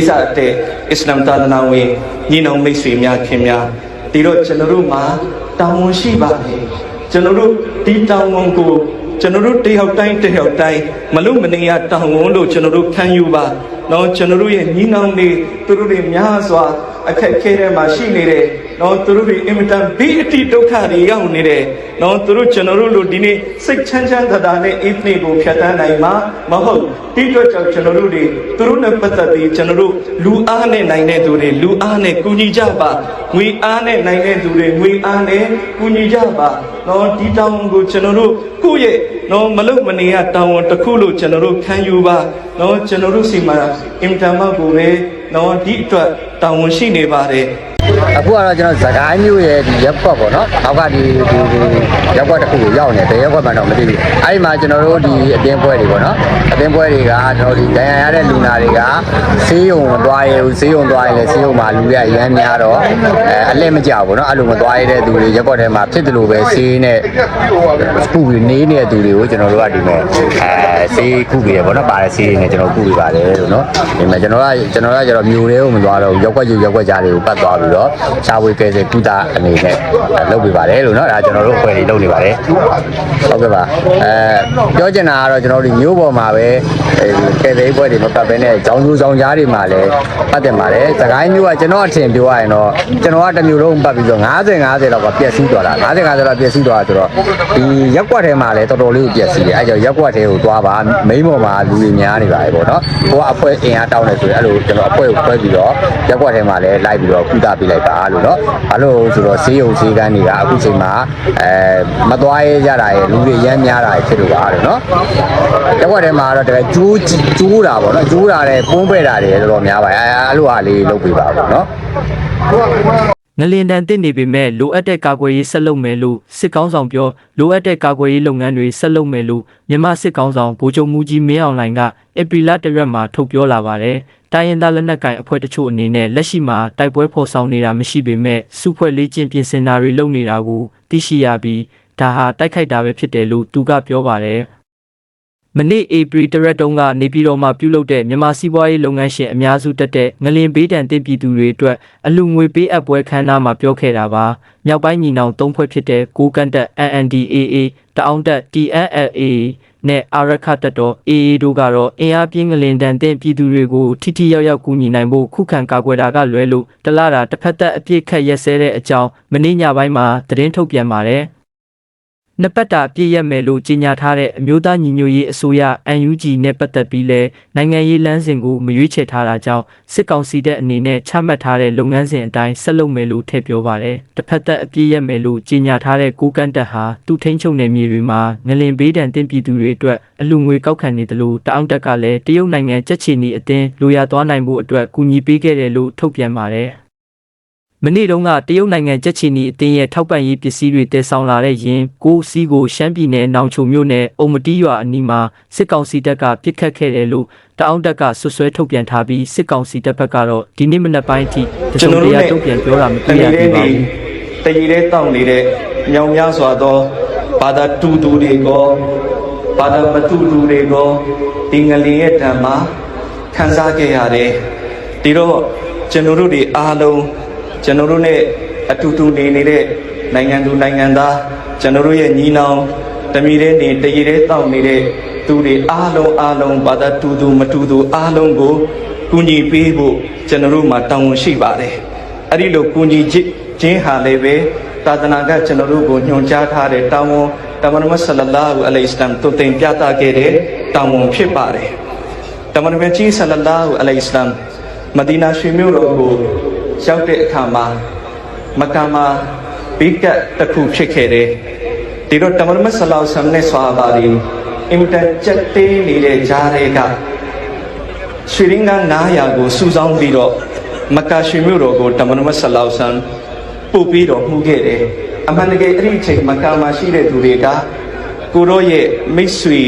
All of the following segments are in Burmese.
လေးစားတဲ့အစ္စလာမ်သာသနာဝင်ညီနောင်မိတ်ဆွေများခင်များဒီတော့ကျွန်တော်တို့မှာတာဝန်ရှိပါတယ်ကျွန်တော်တို့ဒီတာဝန်ကိုကျွန်တော်တို့တယောက်တိုင်းတယောက်တိုင်းမလို့မနေရတာဝန်လို့ကျွန်တော်တို့ခံယူပါနော်ကျွန်တော်တို့ရဲ့ညီနောင်တွေသူတို့တွေများစွာ အခက်အခဲတွေမှာရှိနေတယ်နော်သူတို့တွေအင်မတန်ဘေးအတိဒုက္ခတွေရောက်နေတယ်နော်သူတို့ကျွန်တော်တို့လိုဒီနေ့စိတ်ချမ်းချမ်းသာသာနဲ့အိတ်နေကိုဖြတ်တန်းနိုင်မှာမဟုတ်ဒီတော့ကြောင့်ကျွန်တော်တို့တွေသူတို့နဲ့ပတ်သက်ပြီးကျွန်တော်တို့လူအားနဲ့နိုင်တဲ့သူတွေလူအားနဲ့ကူညီကြပါငွေအားနဲ့နိုင်တဲ့သူတွေငွေအားနဲ့ကူညီကြပါနော်ဒီတောင်းကိုကျွန်တော်တို့ကိုယ့်ရဲ့နော်မလုတ်မနေရတောင်းဝန်တစ်ခုလို့ကျွန်တော်တို့ခံယူပါနော်ကျွန်တော်တို့စီမှာအင်တာမတ်ကိုပဲ နော်ဒီအတွက်တောင်းဝန်ရှိနေပါတယ် အခုကတော့ကျွန်တော်ဇကိုင်းမျိုးရဲ့ဒီရက်ကွက်ပေါ့နော်နောက်ကဒီဒီဒီရက်ကွက်တစ်ခုကိုရောက်နေတယ်ရက်ကွက်မှတော့မသိဘူးအဲ့ဒီမှာကျွန်တော်တို့ဒီအတင်းပွဲတွေပေါ့နော်အတင်းပွဲတွေကကျွန်တော်ဒီဒဏ်ရာရတဲ့လူနာတွေကဆေးရုံသွားရဲဆေးရုံသွားရဲလေဆေးရုံမှာလူတွေအရမ်းများတော့အဲအလက်မကြောက်ဘူးနော်အဲ့လိုမသွားရတဲ့သူတွေရက်ကွက်ထဲမှာဖြစ်တယ်လို့ပဲဆေးနဲ့စပူပြီးနေနေတဲ့သူတွေကိုကျွန်တော်တို့ကဒီမဲ့အဲဆေးခုပြီးရပေါ့နော်ပါတဲ့ဆေးတွေနဲ့ကျွန်တော်ခုပြီးပါတယ်လို့နော်ဒီမဲ့ကျွန်တော်ကကျွန်တော်ကကျတော့မျိုးတွေကိုမသွားတော့ဘူးရက်ကွက်ကြီးရက်ကွက်ကြားတွေကိုပတ်သွားပြီးတော့ရှားဝေးကဲစေကုသအနေနဲ့လုပ်ပေးပါတယ်လို့နော်ဒါကျွန်တော်တို့အဖွဲ့တွေလုပ်နေပါတယ်ဟုတ်ကဲ့ပါအဲပြောချင်တာကတော့ကျွန်တော်တို့မျိုးပေါ်မှာပဲကဲစေပွဲတွေမပတ်ဘဲနဲ့ကြောင်းကျိုးကြောင်းကြားတွေမှာလည်းပတ်တယ်ပါတယ်စကိုင်းမျိုးကကျွန်တော်အထင်ပြောရရင်တော့ကျွန်တော်ကတစ်မျိုးလုံးပတ်ပြီးတော့90 90လောက်ကပျက်စီးသွားတာ90 90လောက်ပျက်စီးသွားဆိုတော့ဒီရက်ကွက်ထဲမှာလည်းတော်တော်လေးကိုပျက်စီးတယ်အဲကြောင့်ရက်ကွက်ထဲကိုသွားပါမိန်းပေါ်မှာလူတွေများနေပါတယ်ပေါ့နော်ဟိုကအဖွဲအင်အားတောင်းနေဆိုရင်အဲ့လိုကျွန်တော်အဖွဲကိုဖွဲပြီးတော့ရက်ကွက်ထဲမှာလည်းလိုက်ပြီးတော့ကုသပေးလိုက်ပါလို့နော်ဘာလို့ဆိုတော့ဈေးရုံဈေးကန်းတွေကအခုချိန်မှာအဲမသွားရကြတာရဲ့လူတွေရမ်းများတာဖြစ်လို့ပါလို့နော်ရက်ကွက်ထဲမှာတော့တကယ်ကျိုးကျိုးတာပေါ့နော်ကျိုးတာတဲ့ပုံးပဲ့တာတွေတော်တော်များပါတယ်အဲအဲ့လိုဟာလေးလုပ်ပေးပါပေါ့နော်ငလင်တန်တင့်နေပေမဲ့လိုအပ်တဲ့ကာကွယ်ရေးဆက်လုပ်မယ်လို့စစ်ကောင်းဆောင်ပြောလိုအပ်တဲ့ကာကွယ်ရေးလုပ်ငန်းတွေဆက်လုပ်မယ်လို့မြန်မာစစ်ကောင်းဆောင်ဗိုလ်ချုပ်မူကြီးမင်းအောင်လှိုင်ကဧပြီလတရက်မှာထုတ်ပြောလာပါတယ်။ တိုင်းရင်းသားလက်နက်ကိုင်အဖွဲ့တချို့အနေနဲ့လက်ရှိမှာတိုက်ပွဲဖော်ဆောင်နေတာမရှိပေမဲ့စုဖွဲ့လေးချင်းပြင်ဆင်တာတွေလုပ်နေတာကိုသိရှိရပြီးဒါဟာတိုက်ခိုက်တာပဲဖြစ်တယ်လို့သူကပြောပါတယ်။မနေ့ဧပြီတရက်တုန်းကနေပြည်တော်မှာပြုလုပ်တဲ့မြန်မာစီးပွားရေးလုပ်ငန်းရှင်အများစုတက်တဲ့ငလင်ဘေးတံတင်ပြည်သူတွေအတွက်အလူငွေပေးအပ်ပွဲခမ်းနားမှာပြောခဲ့တာပါမြောက်ပိုင်းညီနောင်သုံးဖွဲ့ဖြစ်တဲ့ကိုကန်တက် NNDAA တအောင်တက် TNLA နဲ့အာရခတက်တော် AA တို့ကတော့အင်အားပြင်းငလင်တန်တဲ့ပြည်သူတွေကိုထိထိရောက်ရောက်ကူညီနိုင်ဖို့ခုခံကာကွယ်တာကလွဲလို့တလားတာတစ်ဖက်သက်အပြစ်ခတ်ရက်စဲတဲ့အကြောင်းမနေ့ညပိုင်းမှာသတင်းထုတ်ပြန်ပါတယ် နှစ်ပတ်တာပြည့်ရက်မယ်လို့ကြေညာထားတဲ့အမျိုးသားညီညွတ်ရေးအစိုးရ UNG နဲ့ပတ်သက်ပြီးလဲနိုင်ငံရေးလမ်းစဉ်ကိုမရွေးချယ်ထားတာကြောင့်စစ်ကောင်စီတဲ့အနေနဲ့ချမှတ်ထားတဲ့လုပ်ငန်းစဉ်အတိုင်းဆက်လုပ်မယ်လို့ထည့်ပြောပါတယ်။တစ်ဖက်သက်အပြည့်ရက်မယ်လို့ကြေညာထားတဲ့ကိုကန့်တက်ဟာသူထိန်းချုပ်နယ်မြေတွေမှာငလင်ဘေးဒဏ်တင်ပြည်သူတွေအတွက်အလူငွေကောက်ခံနေတယ်လို့တအောင်တက်ကလည်းတရုတ်နိုင်ငံကြက်ချီနီအတင်းလိုရသွားနိုင်ဖို့အတွက်ကူညီပေးခဲ့တယ်လို့ထုတ်ပြန်ပါတယ်။ မနေ့တုန်းကတရုတ်နိုင်ငံကြက်ချီနီအတင်းရဲ့ထောက်ပံ့ရေးပစ္စည်းတွေတည်ဆောင်လာတဲ့ရင်ကိုစီးကိုရှမ်းပြည်နယ်နောင်ချုံမြို့နယ်အုံမတီးရွာအနီးမှာစစ်ကောင်စီတပ်ကပစ်ခတ်ခဲ့တယ်လို့တအောင်းတပ်ကဆွဆွဲထုတ်ပြန်ထားပြီးစစ်ကောင်စီတပ်ဘက်ကတော့ဒီနေ့မနက်ပိုင်းအထိတစုံတရာတုံ့ပြန်ပြောတာမတွေ့ရသေးပါဘူးတကြီးတဲ့တောင်းနေတဲ့ညောင်များစွာသောဘာသာတူတူတွေကိုဘာသာမတူတူတွေကိုဒီငလင်ရဲ့ဓမ္မခံစားခဲ့ရတယ်ဒီတော့ကျွန်တော်တို့တွေအားလုံး ကျွန်တော်တို့ ਨੇ အတူတူနေနေတဲ့နိုင်ငံသူနိုင်ငံသားကျွန်တော်တို့ရဲ့ညီနောင်တမီတဲ့နေတကြီးတဲ့တောင်းနေတဲ့သူတွေအားလုံးအားလုံးဘာသာတူတူမတူတူအားလုံးကိုကူညီပေးဖို့ကျွန်တော်တို့မှာတောင်းဝန်ရှိပါတယ်အဲ့ဒီလိုကူညီခြင်းခြင်းဟာလည်းပဲသာသနာကကျွန်တော်တို့ကိုညွှန်ကြားထားတဲ့တောင်းဝန်တမန်တော်ဆလလာဟူအလိုင်စလမ်တုတ်တင်ပြသခဲ့တဲ့တောင်းဝန်ဖြစ်ပါတယ်တမန်တော်ကြီးဆလလာဟူအလိုင်စလမ်မဒီနာရွှေမြို့တော်ကို ရောက်တဲ့အခါမှာမက္ကာမှာဘိကတ်တစ်ခုဖြစ်ခဲ့တယ်ဒီတော့တမန်တော်ဆလောဆမ်နဲ့ဆွာဘာဒီအင်တန်ကြက်သေးနေတဲ့ဂျားတွေကရွှေရင်းက900ကိုစုဆောင်းပြီးတော့မက္ကာရွှေမြို့တော်ကိုတမန်တော်ဆလောဆမ်ပို့ပြီးတော့မှုခဲ့တယ်အမှန်တကယ်အဲ့ဒီအချိန်မက္ကာမှာရှိတဲ့သူတွေကကိုရောရဲ့မိတ်ဆွေ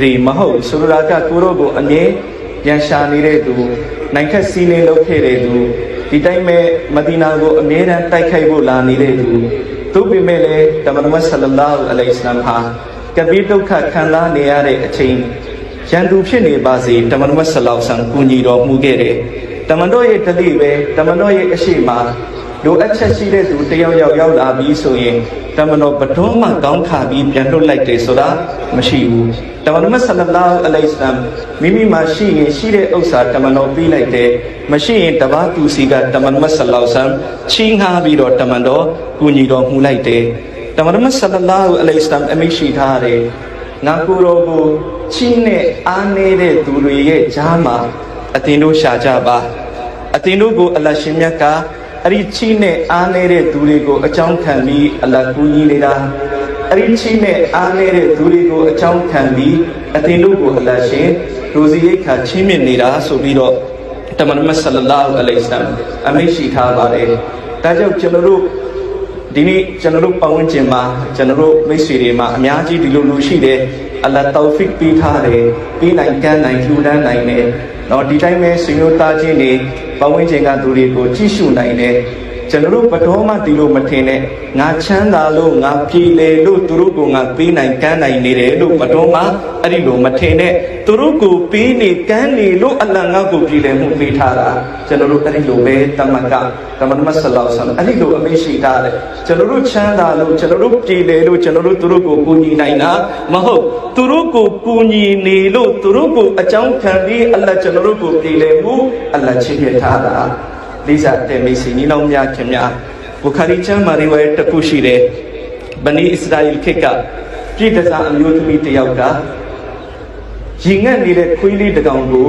တွေမဟုတ်ဆိုလိုတာကကိုရောကိုအမြဲရန်ရှာနေတဲ့သူနိုင်ခက်စီးနေလုပ်ခဲ့တဲ့သူ ဒီတိုင်းပဲမဒီနာကိုအမြဲတမ်းတိုက်ခိုက်ဖို့လာနေတဲ့သူသူပေမဲ့လည်းတမန်တော်ဆလလာဟူအလိုင်စလမ်ဟာကပိဒုက္ခခံစားနေရတဲ့အချိန်ရန်သူဖြစ်နေပါစေတမန်တော်ဆလောက်ဆန်ကူညီတော်မူခဲ့တယ်တမန်တော်ရဲ့တတိပဲတမန်တော်ရဲ့အရှိမ လိုအပ်ချက်ရှိတဲ့သူတယောက်ယောက်ရောက်လာပြီဆိုရင်တမန်တော်ဘတော်မှကောင်းခါပြီးပြန်လွတ်လိုက်တယ်ဆိုတာမရှိဘူးတမန်တော်မြတ်ဆလလာအလိုင်စလမ်မိမိမှာရှိရင်ရှိတဲ့ဥစ္စာတမန်တော်ပြီးလိုက်တယ်မရှိရင်တပါးသူစီကတမန်တော်မြတ်ဆလလာဆမ်ချီးငှားပြီးတော့တမန်တော်ကူညီတော်မူလိုက်တယ်တမန်တော်မြတ်ဆလလာအလိုင်စလမ်အမိရှိထားတယ်ငါကိုယ်တော်ကိုချီးနဲ့အားနေတဲ့သူတွေရဲ့ကြားမှာအတင်တို့ရှာကြပါအသင်တို့ကိုအလရှင်မြတ်က အဲ့ဒီချီးနဲ့အားနေတဲ့သူတွေကိုအကြောင်းခံပြီးအလကူညီနေတာအဲ့ဒီချီးနဲ့အားနေတဲ့သူတွေကိုအကြောင်းခံပြီးအသင်တို့ကိုအလရှင်ဒူစီရိတ်ခါချီးမြှင့်နေတာဆိုပြီးတော့တမန်တော်ဆလလာဟူအလိုင်စလမ်အမိန့်ရှိထားပါတယ်ဒါကြောင့်ကျွန်တော်တို့ဒီနေ့ကျွန်တော်တို့ပတ်ဝန်းကျင်မှာကျွန်တော်တို့မိတ်ဆွေတွေမှာအများကြီးဒီလိုလိုရှိတယ်အလ္လာတောဖစ်ပေးထားတယ်ပြီးနိုင်ကမ်းနိုင်လှူဒန်းနိုင်တယ်တော့ဒီတိုင်းပဲဆွေမျိုးသားချင်းတွေ ပတ်ဝန်းကျင်ကသူတွေကိုကြည့်ရှုနိုင်တယ် ကျွန်တော်တို့ဘတော်မှဒီလိုမထင်နဲ့ငါချမ်းသာလို့ငါပြည်လေလို့သူတို့ကငါပေးနိုင်ကမ်းနိုင်နေတယ်လို့ဘတော်မှအဲ့ဒီလိုမထင်နဲ့သူတို့ကိုပေးနေကမ်းနေလို့အလ္လာငါကိုပြည်လေမှုပေးထားတာကျွန်တော်တို့အဲ့ဒီလိုပဲတမန်ကတမန်မဆလောဆမ်အဲ့ဒီလိုအမိရှိထားတယ်ကျွန်တော်တို့ချမ်းသာလို့ကျွန်တော်တို့ပြည်လေလို့ကျွန်တော်တို့သူတို့ကိုကူညီနိုင်တာမဟုတ်သူတို့ကိုကူညီနေလို့သူတို့ကိုအကြောင်းခံပြီးအလ္လာကျွန်တော်တို့ကိုပြည်လေမှုအလ္လာချစ်ပြထားတာ လိစာတဲ့မိတ်ဆွေညီနောင်များခင်များဘုခါရီချမ်းမာရီဝဲတစ်ခုရှိတယ်ဗနီအစ္စရာအီခေတ်ကပြည်တစားအမျိုးသမီးတစ်ယောက်ကရင်ငတ်နေတဲ့ခွေးလေးတစ်ကောင်ကို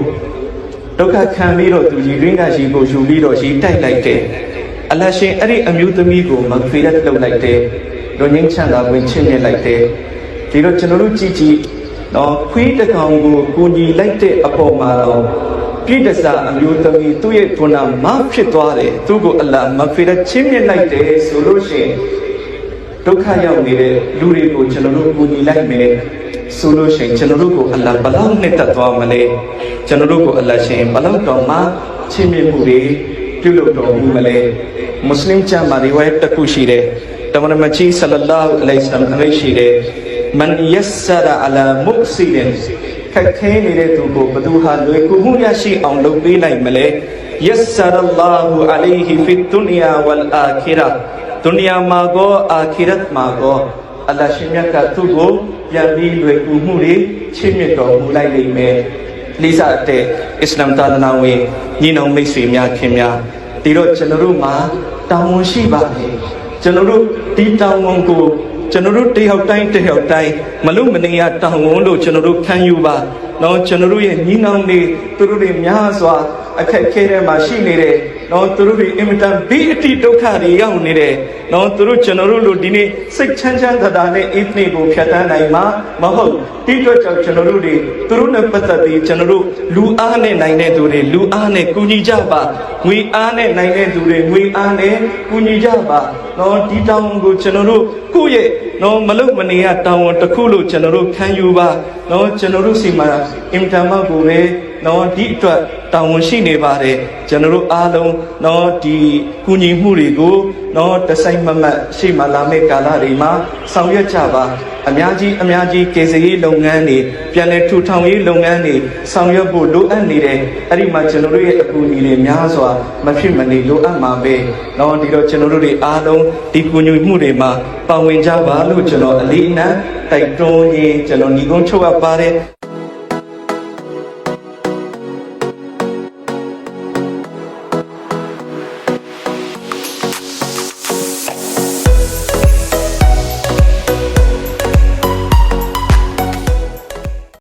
ဒုက္ခခံပြီးတော့သူရင်ရင်းကရှိကိုယူပြီးတော့ရီတိုက်လိုက်တယ်အလရှင်အဲ့ဒီအမျိုးသမီးကိုမဖေရက်လုပ်လိုက်တယ်လူငင်းချမ်းသာဝင်ချင်းမြင်လိုက်တယ်ဒီတော့ကျွန်တော်တို့ကြည့်ကြည့်တော့ခွေးတစ်ကောင်ကိုကိုညီလိုက်တဲ့အပေါ်မှာတော့ ပြိတ္တစာအမျိုးသမီးသူ့ရဲ့ဂုဏမဖြစ်သွားတယ်သူ့ကိုအလ္လာမဖေရချင်းမြင့်လိုက်တယ်ဆိုလို့ရှိရင်ဒုက္ခရောက်နေတဲ့လူတွေကိုကျွန်တော်တို့ကူညီလိုက်မယ်ဆိုလို့ရှိရင်ကျွန်တော်တို့ကိုအလ္လာဘလောက်နဲ့တတ်သွားမလဲကျွန်တော်တို့ကိုအလ္လာရှင်ဘလောက်တော့မှချင်းမြင့်မှုတွေပြုလုပ်တော်မူမလဲမွတ်စလင်ကျမ်းမာရီဝဲတစ်ခုရှိတယ်တမန်တော်မကြီးဆလလာဟူအလိုင်စလမ်အမိန့်ရှိတယ်မန်ယက်ဆရာအလာမုကဆီဒင် ခက်ခဲနေတဲ့သူကိုဘသူဟာလွယ်ကူမှုရရှိအောင်လုပ်ပေးနိုင်မလဲယက်ဆာရလာဟူအလိုင်ဟီဖီဒုနီယာဝလ်အာခီရာဒုနီယာမှာကောအာခီရတ်မှာကောအလ္လာရှင်မြတ်ကသူ့ကိုပြန်ပြီးလွယ်ကူမှုတွေချစ်မြတ်တော်မူလိုက်လိမ့်မယ်လိစာတဲ့အစ္စလာမ်သာသနာဝင်ညီနောင်မိတ်ဆွေများခင်များဒီတော့ကျွန်တော်တို့မှာတောင်းဝန်ရှိပါတယ်ကျွန်တော်တို့ဒီတောင်းဝန်ကို ကျွန်တော်တို့တယောက်တိုင်းတယောက်တိုင်းမလို့မနေရတောင်းဝန်လို့ကျွန်တော်တို့ခံယူပါတော့ကျွန်တော်တို့ရဲ့ညီနောင်တွေသူတို့တွေများစွာ အခက်အခဲတွေမှာရှိနေတယ်တော့သူတို့တွေအင်မတန်ဘေးအတိဒုက္ခတွေရောက်နေတယ်တော့သူတို့ကျွန်တော်တို့လိုဒီနေ့စိတ်ချမ်းချမ်းသာသာနဲ့အိတ်နေကိုဖြတ်တန်းနိုင်မှာမဟုတ်တိကျကြောင့်ကျွန်တော်တို့တွေသူတို့နဲ့ပတ်သက်ပြီးကျွန်တော်တို့လူအားနဲ့နိုင်တဲ့သူတွေလူအားနဲ့ကူညီကြပါငွေအားနဲ့နိုင်တဲ့သူတွေငွေအားနဲ့ကူညီကြပါတော့ဒီတောင်းကိုကျွန်တော်တို့ကိုယ့်ရဲ့နော်မလုံမနေရတောင်းဝန်တစ်ခုလို့ကျွန်တော်တို့ခံယူပါနော်ကျွန်တော်တို့စီမှာအင်တာမတ်ကိုပဲ နော်ဒီအတွက်တောင်းဝန်ရှိနေပါတယ်ကျွန်တော်တို့အားလုံးနော်ဒီကူညီမှုတွေကိုနော်တဆိုင်မမတ်ရှိမှလာမယ့်ကာလတွေမှာဆောင်ရွက်ကြပါအများကြီးအများကြီးကေစရေးလုပ်ငန်းတွေပြန်လည်ထူထောင်ရေးလုပ်ငန်းတွေဆောင်ရွက်ဖို့လိုအပ်နေတယ်အဲ့ဒီမှာကျွန်တော်တို့ရဲ့အကူအညီတွေများစွာမဖြစ်မနေလိုအပ်မှာပဲနော်ဒီတော့ကျွန်တော်တို့တွေအားလုံးဒီကူညီမှုတွေမှာပါဝင်ကြပါလို့ကျွန်တော်အလေးအနက်တိုက်တွန်းရင်းကျွန်တော်ညီကုန်းချုပ်အပ်ပါတယ်